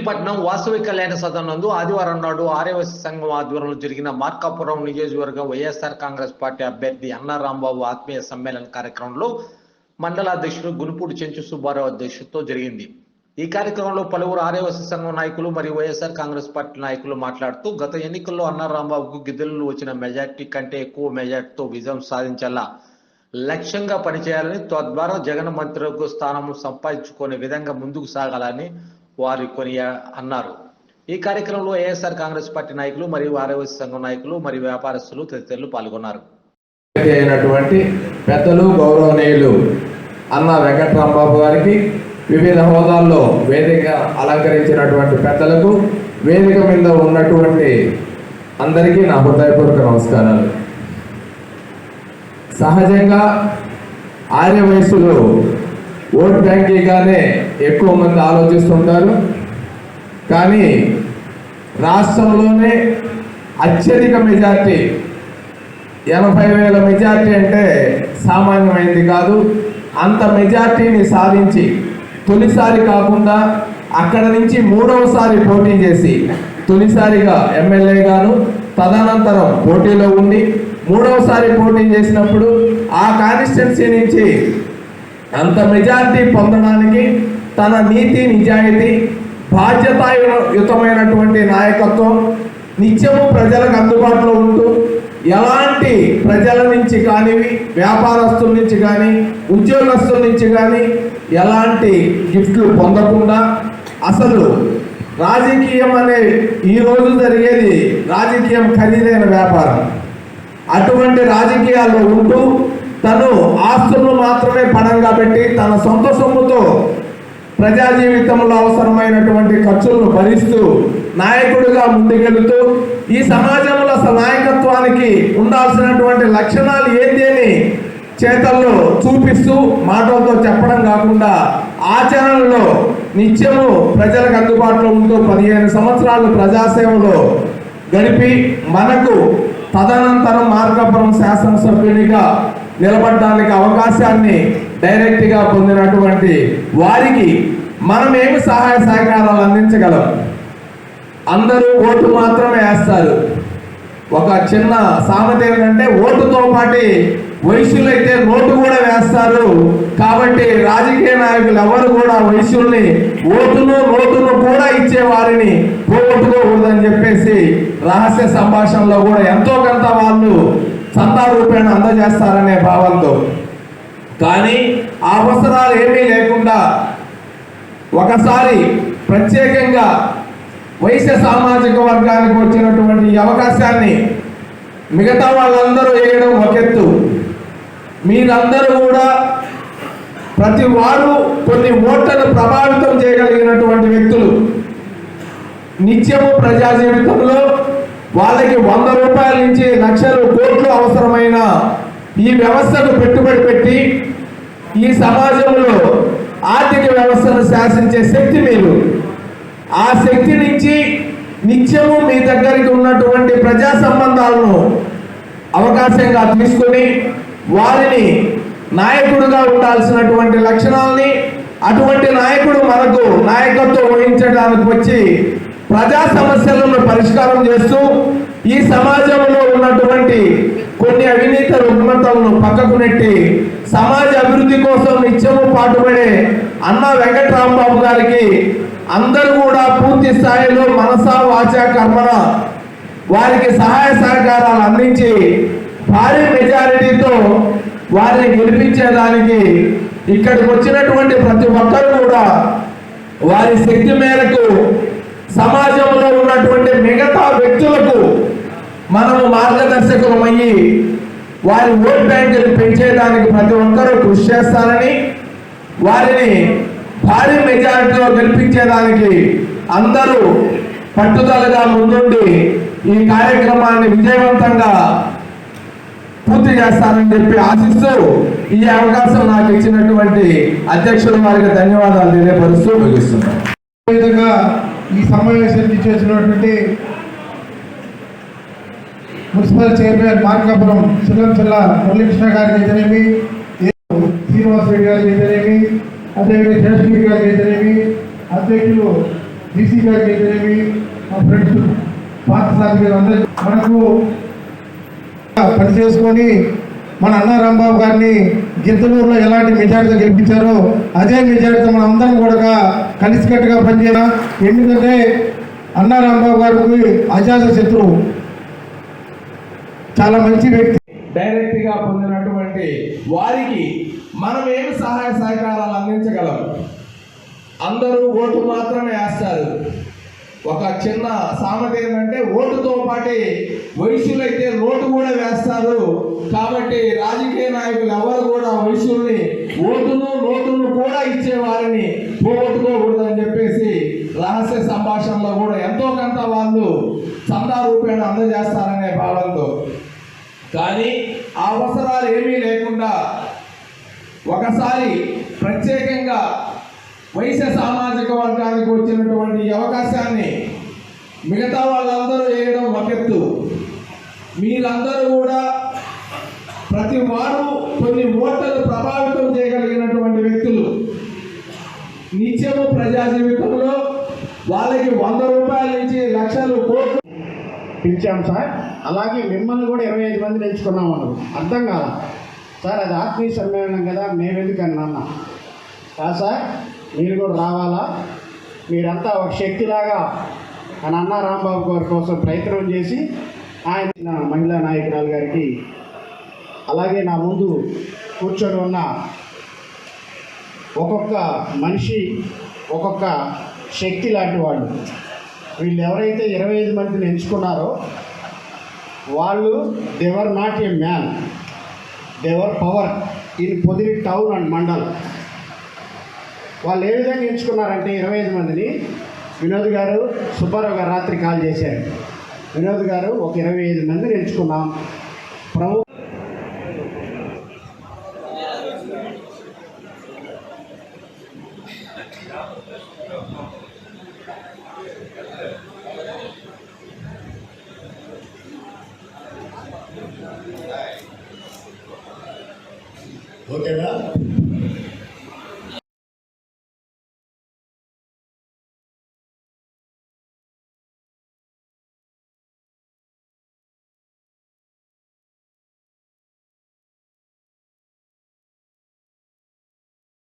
మచిలీపట్నం వాసవి కళ్యాణ సదన్ నందు ఆదివారం నాడు ఆర్యవైశ్య సంఘం ఆధ్వర్యంలో జరిగిన మార్కాపురం నియోజకవర్గం వైఎస్ఆర్ కాంగ్రెస్ పార్టీ అభ్యర్థి అన్నా రాంబాబు ఆత్మీయ సమ్మేళన కార్యక్రమంలో మండల అధ్యక్షుడు గునుపూడి చెంచు సుబ్బారావు అధ్యక్షతతో జరిగింది. ఈ కార్యక్రమంలో పలువురు ఆర్యవైశ్య సంఘం నాయకులు మరియు వైఎస్ఆర్ కాంగ్రెస్ పార్టీ నాయకులు మాట్లాడుతూ గత ఎన్నికల్లో అన్నా రాంబాబుకు గిద్దెలు వచ్చిన మెజార్టీ కంటే ఎక్కువ మెజార్టీతో విజయం సాధించాలా లక్ష్యంగా పనిచేయాలని తద్వారా జగన్ మంత్రులకు స్థానం సంపాదించుకునే విధంగా ముందుకు సాగాలని వారు కొని అన్నారు. ఈ కార్యక్రమంలో ఏఎస్ఆర్ కాంగ్రెస్ పార్టీ నాయకులు మరియు ఆర్యవైశ్య సంఘం నాయకులు మరియు వ్యాపారస్తులు తదితరులు పాల్గొన్నారు. అయినటువంటి పెద్దలు గౌరవనీయులు అన్న వెంకటరాంబాబు గారికి వివిధ హోదాల్లో వేదిక అలంకరించినటువంటి పెద్దలకు వేదిక మీద ఉన్నటువంటి అందరికీ నా హృదయపూర్వక నమస్కారాలు. సహజంగా ఆర్య వయసులో ఓట్ బ్యాంకీగానే ఎక్కువ మంది ఆలోచిస్తుంటారు. కానీ రాష్ట్రంలోనే అత్యధిక మెజార్టీ ఎనభై వేల మెజార్టీ అంటే సామాన్యమైంది కాదు. అంత మెజార్టీని సాధించి తొలిసారి కాకుండా అక్కడ నుంచి మూడవసారి పోటీ చేసి తొలిసారిగా ఎమ్మెల్యేగాను తదనంతరం పోటీలో ఉండి మూడవసారి పోటీ చేసినప్పుడు ఆ కాన్స్టిట్యున్సీ నుంచి అంత మెజారిటీ పొందడానికి తన నీతి నిజాయితీ బాధ్యతాయుతమైనటువంటి నాయకత్వం నిత్యము ప్రజలకు అందుబాటులో ఉంటూ ఎలాంటి ప్రజల నుంచి కానివి వ్యాపారస్తుల నుంచి కానీ ఉద్యోగస్తుల నుంచి కానీ ఎలాంటి గిఫ్ట్లు పొందకుండా అసలు రాజకీయం అనే ఈ జరిగేది రాజకీయం ఖరీదైన వ్యాపారం. అటువంటి రాజకీయాల్లో ఉంటూ తను ఆస్తులను మాత్రమే పణంగా పెట్టి తన సొంత సొమ్ముతో ప్రజా జీవితంలో అవసరమైనటువంటి ఖర్చులను భరిస్తూ నాయకుడిగా ముందుకెళ్తూ ఈ సమాజంలో అసలు నాయకత్వానికి ఉండాల్సినటువంటి లక్షణాలు ఏంటి అని చేతల్లో చూపిస్తూ మాటలతో చెప్పడం కాకుండా ఆచరణలో నిత్యము ప్రజలకు అందుబాటులో ఉంటూ పదిహేను సంవత్సరాలు ప్రజాసేవలో గడిపి మనకు తదనంతరం మార్గపురం శాసనసభ్యునిగా నిలబడడానికి అవకాశాన్ని డైరెక్ట్గా పొందినటువంటి వారికి మనం ఏమి సహాయ సహకారాలు అందించగలం? అందరూ ఓటు మాత్రమే వేస్తారు. ఒక చిన్న సామెత ఏంటంటే ఓటుతో పాటి వయసులైతే నోటు కూడా వేస్తారు. కాబట్టి రాజకీయ నాయకులు ఎవరు కూడా వయసుల్ని ఓటును నోటును కూడా ఇచ్చే వారిని పోగొట్టుకోకూడదని చెప్పేసి రహస్య సంభాషణలో కూడా ఎంతో కొంత వాళ్ళు చందా రూపేణ అందజేస్తారనే భావంతో. కానీ ఆ అవసరాలు ఏమీ లేకుండా ఒకసారి ప్రత్యేకంగా వైశ్య సామాజిక వర్గానికి వచ్చినటువంటి ఈ అవకాశాన్ని మిగతా వాళ్ళందరూ వేయడం ఒక ఎత్తు. మీరందరూ కూడా ప్రతి వారు కొన్ని ఓట్లను ప్రభావితం చేయగలిగినటువంటి వ్యక్తులు. నిత్యము ప్రజా జీవితంలో వాళ్ళకి వంద రూపాయల నుంచి లక్షలు కోట్లు అవసరమైన ఈ వ్యవస్థకు పెట్టుబడి పెట్టి ఈ సమాజంలో ఆర్థిక వ్యవస్థను శాసించే శక్తి మీరు. ఆ శక్తి నుంచి నిత్యము మీ దగ్గరికి ఉన్నటువంటి ప్రజా సంబంధాలను అవకాశంగా తీసుకొని వారిని నాయకుడుగా ఉండాల్సినటువంటి లక్షణాలని అటువంటి నాయకుడు మనకు నాయకత్వం వహించడానికి వచ్చి ప్రజా సమస్యలను పరిష్కారం చేస్తూ ఈ సమాజంలో ఉన్నటువంటి కొన్ని అవినీత రుగ్మతలను పక్కకు నెట్టి సమాజ అభివృద్ధి కోసం నిత్యము పాటుపడే అన్న వెంకట్రాంబాబు గారికి అందరూ కూడా పూర్తి స్థాయిలో మనసా వాచ కర్మన వారికి సహాయ సహకారాలు అందించి భారీ మెజారిటీతో వారిని గెలిపించేదానికి ఇక్కడికి వచ్చినటువంటి ప్రతి ఒక్కరు కూడా వారి శక్తి మేరకు సమాజంలో ఉన్నటువంటి మిగతా వ్యక్తులకు మనము మార్గదర్శకులమయ్యి వారి ఓట్ బ్యాంకులు పెంచేదానికి ప్రతి ఒక్కరూ కృషి చేస్తారని వారిని భారీ మెజారిటీలో గెలిపించేదానికి అందరూ పట్టుదలగా ముందుండి ఈ కార్యక్రమాన్ని విజయవంతంగా పూర్తి చేస్తానని చెప్పి ఆశిస్తూ ఈ అవకాశం నాకు ఇచ్చినటువంటి అధ్యక్షుల వారికి ధన్యవాదాలు తెలియపరుస్తూ ముగిస్తున్నాను. విధంగా ఈ సమావేశానికి చేసినటువంటి మున్సిపల్ చైర్మన్ మార్కాపురం శ్రీలం జిల్లా మురళీకృష్ణ గారికి అయితేనేమి శ్రీనివాస్ రెడ్డి గారికి అయితేనేమి అదేవిధంగా శేషగిరి గారికి అయితేనేమి అధ్యక్షులు బీసీ గారికి అయితేనేమి మా ఫ్రెండ్స్ పార్థసారథి గారు అందరూ మనకు పని చేసుకొని మన అన్న రాంబాబు గారిని గిద్దలూరులో ఎలాంటి మెజార్టీతో గెలిపించారో అదే మెజార్టీతో మనం అందరం కూడా కలిసికట్టుగా పనిచేయాలి ఎందుకంటే అన్న రాంబాబు గారికి అజాత శత్రువు. చాలా మంచి వ్యక్తి. డైరెక్ట్గా పొందినటువంటి వారికి మనం ఏమి సహాయ సహకారాలు అందించగలం? అందరూ ఓటు మాత్రమే వేస్తారు. ఒక చిన్న సామెత ఏంటంటే ఓటుతో పాటు వయసులైతే రోడ్డు కూడా వేస్తారు. కాబట్టి రాజకీయ నాయకులు ఎవరు కూడా వయసుల్ని ఓటును నోటును కూడా ఇచ్చేవారిని పోగొట్టుకోకూడదని చెప్పేసి రహస్య సంభాషణలో కూడా ఎంతో కొంత వాళ్ళు చందా రూపేణ అందజేస్తారనే భావంతో. కానీ ఆ అవసరాలు ఏమీ లేకుండా ఒకసారి ప్రత్యేకంగా వైశ్య సామాజిక వర్గానికి మిగతా వాళ్ళందరూ వేయడం వకెత్తు మీరందరూ కూడా ప్రతి వారు కొన్ని ఓట్లను ప్రభావితం చేయగలిగినటువంటి వ్యక్తులు. నిత్యము ప్రజా జీవితంలో వాళ్ళకి వంద రూపాయల నుంచి లక్షలు కోట్లు పిలిచాం సార్. అలాగే మిమ్మల్ని కూడా ఇరవై ఐదు మంది నేర్చుకున్నాం అన్నారు అర్థం కాల? సార్ అది ఆత్మీయ సమ్మేళనం కదా మేమెందుకు అని అన్న కాదు సార్ మీరు కూడా రావాలా? మీరంతా ఒక శక్తిలాగా అని అన్న రాంబాబు గారి కోసం ప్రయత్నం చేసి ఆయన నా మహిళా నాయకురాలు గారికి అలాగే నా ముందు కూర్చొని ఉన్న ఒక్కొక్క మనిషి ఒక్కొక్క శక్తి లాంటి వాళ్ళు. వీళ్ళు ఎవరైతే ఇరవై ఐదు మందిని ఎంచుకున్నారో వాళ్ళు they are not a man they are power in Podili town and mandal వాళ్ళు ఏ విధంగా ఎంచుకున్నారంటే ఇరవై ఐదు మందిని వినోద్ గారు సుబ్బారావు గారు రాత్రి కాల్ చేశారు. వినోద్ గారు ఒక ఇరవై ఐదు మందిని ఎంచుకున్నాం. ప్రభు